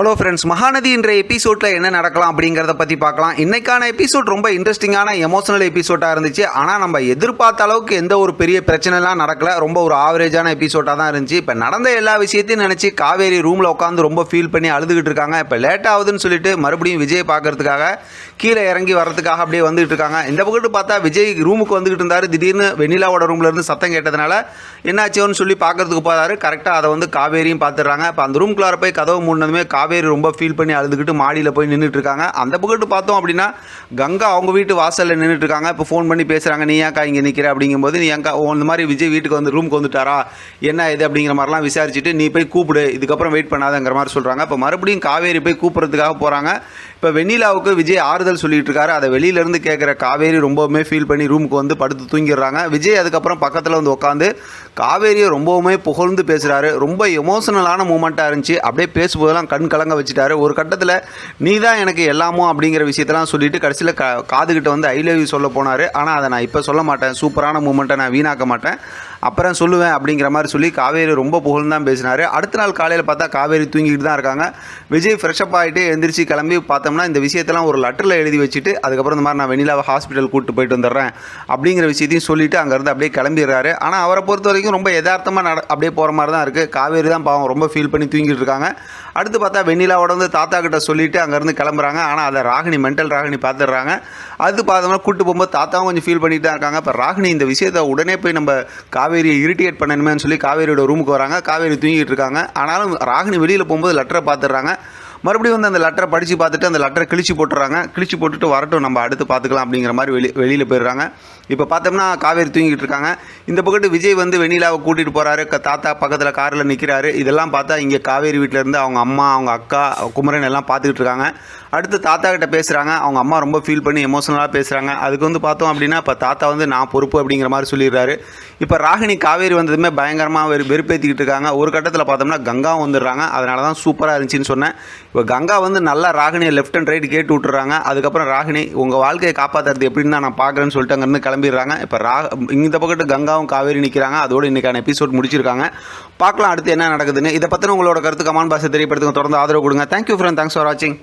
Hello friends Mahanadi என்ற எபிசோடில் என்ன நடக்கலாம் அப்படிங்கிறத பற்றி பார்க்கலாம். இன்னைக்கான எபிசோட் ரொம்ப இன்ட்ரெஸ்டிங்கான எமோஷனல் எபிசோடாக இருந்துச்சு. ஆனால் நம்ம எதிர்பார்த்த அளவுக்கு எந்த ஒரு பெரிய பிரச்சனைலாம் நடக்கல. ரொம்ப ஒரு ஆவரேஜான எபிசோடாக தான் இருந்துச்சு. இப்போ நடந்த எல்லா விஷயத்தையும் நினச்சி காவேரி ரூமில் உட்காந்து ரொம்ப ஃபீல் பண்ணி அழுதுகிட்டு இருக்காங்க. இப்போ லேட் ஆகுதுன்னு சொல்லிட்டு மறுபடியும் விஜய் பார்க்கறதுக்காக கீழே இறங்கி வர்றதுக்காக அப்படியே வந்துகிட்டு இருக்காங்க. இந்த பக்கத்து பார்த்தா விஜய் ரூமுக்கு வந்துகிட்டு இருந்தார். திடீர்னு வெண்ணிலாவோட ரூம்ல இருந்து சத்தம் கேட்டதுனால என்னாச்சோன்னு சொல்லி பார்க்கறதுக்கு போதாரு கரெக்டாக அதை வந்து காவேரியும் பார்த்துடுறாங்க. இப்போ அந்த ரூம்குள்ளார போய் கதவு மூடினதுமே காவேரி ரொம்ப ஃபீல் பண்ணி அழுதுகிட்டு மாடியில் போய் நின்றுட்டுருக்காங்க அந்த பக்கத்து பார்த்தோம் அப்படின்னா கங்கா அவங்க வீட்டு வாசலில் நின்றுட்டுருக்காங்க இப்போ ஃபோன் பண்ணி பேசுகிறாங்க நீ ஏன்க்கா இங்கே நிற்கிற அப்படிங்கும்போது நீ ஏன்க்கா ஓ, இந்த மாதிரி விஜய் வீட்டுக்கு வந்து ரூமுக்கு வந்துட்டாரா? என்ன இது? அப்படிங்கிற மாதிரிலாம் விசாரிச்சுட்டு நீ போய் கூப்பிடு இதுக்கப்புறம் வெயிட் பண்ணாதங்கிற மாதிரி சொல்கிறாங்க இப்போ மறுபடியும் காவேரி போய் கூப்பிட்றதுக்காக போகிறாங்க இப்போ வெண்ணிலாவுக்கு விஜய் ஆறுதல் சொல்லிட்டு இருக்காரு அதை வெளியிலேருந்து கேட்குற காவேரி ரொம்பவுமே ஃபீல் பண்ணி ரூமுக்கு வந்து படுத்து தூங்கிடுறாங்க. விஜய் அதுக்கப்புறம் பக்கத்தில் வந்து உட்காந்து காவேரியை ரொம்பவுமே புகழ்ந்து பேசுகிறாரு ரொம்ப எமோஷனலான மூமெண்ட்டாக இருந்துச்சு. அப்படியே பேசும்போதெல்லாம் கண் கலங்க வச்சுட்டாரு. ஒரு கட்டத்தில் நீ தான் எனக்கு எல்லாமோ அப்படிங்கிற விஷயத்தெல்லாம் சொல்லிட்டு கடைசியில் கா காதுகிட்ட வந்து ஐ லவ் யூ சொல்ல போனார். ஆனால் அதை நான் இப்போ சொல்ல மாட்டேன். சூப்பரான மூமெண்ட்டை நான் வீணாக்க மாட்டேன். அப்புறம் சொல்லுவேன் அப்படிங்கிற மாதிரி சொல்லி காவேரி ரொம்ப புகழ்ந்து தான் பேசினார். அடுத்த நாள் காலையில் பார்த்தா காவேரி தூங்கிட்டு தான் இருக்காங்க. விஜய் ஃப்ரெஷ்அப் ஆகிட்டு எந்திரிச்சு கிளம்பி பார்த்தோம்னா இந்த விஷயத்தெல்லாம் ஒரு லெட்டரில் எழுதி வச்சுட்டு அதுக்கப்புறம் இந்த மாதிரி நான் வெண்ணிலாவை ஹாஸ்பிட்டல் கூப்பிட்டு போயிட்டு வந்துடுறேன் அப்படிங்கிற விஷயத்தையும் சொல்லிவிட்டு அங்கேருந்து அப்படியே கிளம்பிடுறாரு. ஆனால் அவரை பொறுத்த வரைக்கும் ரொம்ப யதார்த்தமாக நட அப்படியே போகிற மாதிரி தான் இருக்குது காவேரி தான் பாவம் ரொம்ப ஃபீல் பண்ணி தூங்கிட்டு இருக்காங்க. அடுத்து பார்த்தா வெண்ணிலாவோட வந்து தாத்தா கிட்ட சொல்லிட்டு அங்கேருந்து கிளம்புறாங்க. ஆனால் அதை ராகினி மென்டல் ராகினி பார்த்துடுறாங்க. அது பார்த்தோம்னா கூட்டு போகும்போது தாத்தாவும் கொஞ்சம் ஃபீல் பண்ணிட்டு தான் இருக்காங்க. இப்போ ராகினி இந்த விஷயத்தை உடனே போய் நம்ம காவேரியை இரிட்டேட் பண்ணணுமேன்னு சொல்லி காவேரியோட ரூமுக்கு வராங்க. காவேரி தூங்கிட்டு இருக்காங்க. ஆனாலும் ராகினி வெளியில் போகும்போது லெட்டரை பார்த்துடுறாங்க. மறுபடியும் வந்து அந்த லெட்டரை படித்து பார்த்துட்டு அந்த லெட்டரை கிழிச்சு போட்டுறாங்க. கிழிச்சு போட்டுட்டு வரட்டும் நம்ம அடுத்து பார்த்துக்கலாம் அப்படிங்கிற மாதிரி வெளி வெளியில் போயிடுறாங்க. இப்போ பார்த்தோம்னா காவேரி தூங்கிட்டு இருக்காங்க. இந்த பக்கத்து விஜய் வந்து வெண்ணிலாவை கூட்டிகிட்டு போகிறாரு தாத்தா பக்கத்தில் காரில் நிற்கிறாரு இதெல்லாம் பார்த்தா இங்கே காவேரி வீட்டில் இருந்து அவங்க அம்மா அவங்க அக்கா குமரன் எல்லாம் பார்த்துக்கிட்டு இருக்காங்க. அடுத்து தாத்தா கிட்ட பேசுகிறாங்க அவங்க அம்மா ரொம்ப ஃபீல் பண்ணி எமோஷனலாக பேசுகிறாங்க அதுக்கு வந்து பார்த்தோம் அப்படின்னா இப்போ தாத்தா வந்து நான் பொறுப்பு அப்படிங்கிற மாதிரி சொல்லிடுறாரு. இப்போ ராகினி காவேரி வந்ததுமே பயங்கரமாக வெறு வெறுப்பேற்றிக்கிட்டு இருக்காங்க. ஒரு கட்டத்தில் பார்த்தோம்னா கங்காவும் வந்துடுறாங்க. அதனால தான் சூப்பராக இருந்துச்சுன்னு சொன்னேன். இப்போ கங்கா வந்து நல்லா ராகினியை லெஃப்ட் அண்ட் ரைட் கேட்டு விட்டுறாங்க. அதுக்கப்புறம் ராகினி உங்கள் வாழ்க்கையை காப்பாற்றுறது எப்படின்னு தான் நான் பார்க்குறேன்னு சொல்லிட்டு அங்கேருந்து கிளம்பிடுறாங்க. இப்போ ரா இந்த பக்கத்து கங்காவும் காவேரி நிற்கிறாங்க அதோடு இன்றைக்கான எபிசோட் முடிச்சிருக்காங்க. பார்க்கலாம் அடுத்து என்ன நடக்குதுன்னு. இதை பற்றின உங்களோட கருத்து கமான் பாசை தெரியப்படுத்துங்க. தொடர்ந்து ஆதரவு கொடுங்க. தேங்க்யூ ஃப்ரெண்ட் தேங்க்ஸ் ஃபார் வாட்சிங்